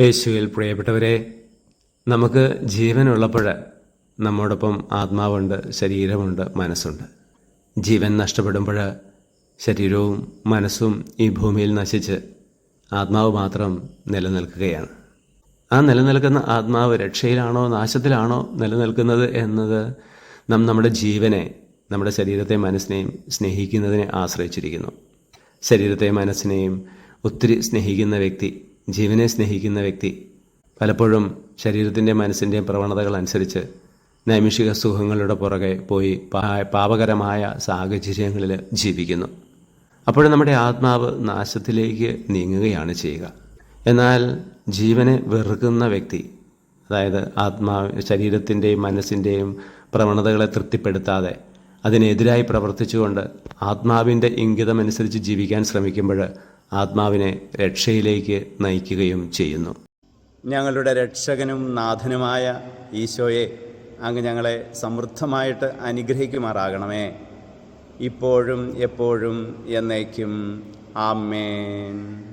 യേശുവിൽ പ്രിയപ്പെട്ടവരെ നമുക്ക് ജീവനുള്ളപ്പോൾ നമ്മോടൊപ്പം ആത്മാവുണ്ട് ശരീരമുണ്ട് മനസ്സുണ്ട്. ജീവൻ നഷ്ടപ്പെടുമ്പോൾ ശരീരവും മനസ്സും ഈ ഭൂമിയിൽ നശിച്ച് ആത്മാവ് മാത്രം നിലനിൽക്കുകയാണ്. ആ നിലനിൽക്കുന്ന ആത്മാവ് രക്ഷയിലാണോ നാശത്തിലാണോ നിലനിൽക്കുന്നത് എന്നത് നാം നമ്മുടെ ജീവനെ നമ്മുടെ ശരീരത്തെ മനസ്സിനെയും സ്നേഹിക്കുന്നതിനെ ആശ്രയിച്ചിരിക്കുന്നു. ശരീരത്തെ മനസ്സിനെയും ഒത്തിരി സ്നേഹിക്കുന്ന വ്യക്തി ജീവനെ സ്നേഹിക്കുന്ന വ്യക്തി. പലപ്പോഴും ശരീരത്തിന്റെ മനസ്സിന്റെയും പ്രവണതകൾ അനുസരിച്ച് നൈമിഷിക സുഖങ്ങളുടെ പുറകെ പോയി പാപകരമായ സാഹചര്യങ്ങളിൽ ജീവിക്കുന്നു. അപ്പോൾ നമ്മുടെ ആത്മാവ് നാശത്തിലേക്ക് നീങ്ങുകയാണ് ചെയ്യുക. എന്നാൽ ജീവനെ വെറുക്കുന്ന വ്യക്തി അതായത് ആത്മാ ശരീരത്തിന്റെയും മനസ്സിന്റെയും പ്രവണതകളെ തൃപ്തിപ്പെടുത്താതെ അതിനെതിരായി പ്രവർത്തിച്ചുകൊണ്ട് ആത്മാവിന്റെ ഇംഗിതമനുസരിച്ച് ജീവിക്കാൻ ശ്രമിക്കുമ്പോൾ ആത്മാവിനെ രക്ഷയിലേക്ക് നയിക്കുകയും ചെയ്യുന്നു. ഞങ്ങളുടെ രക്ഷകനും നാഥനുമായ ഈശോയെ അങ്ങ് ഞങ്ങളെ സമൃദ്ധമായിട്ട് അനുഗ്രഹിക്കുമാറാകണമേ. ഇപ്പോഴും എപ്പോഴും എന്നേക്കും. ആമേൻ.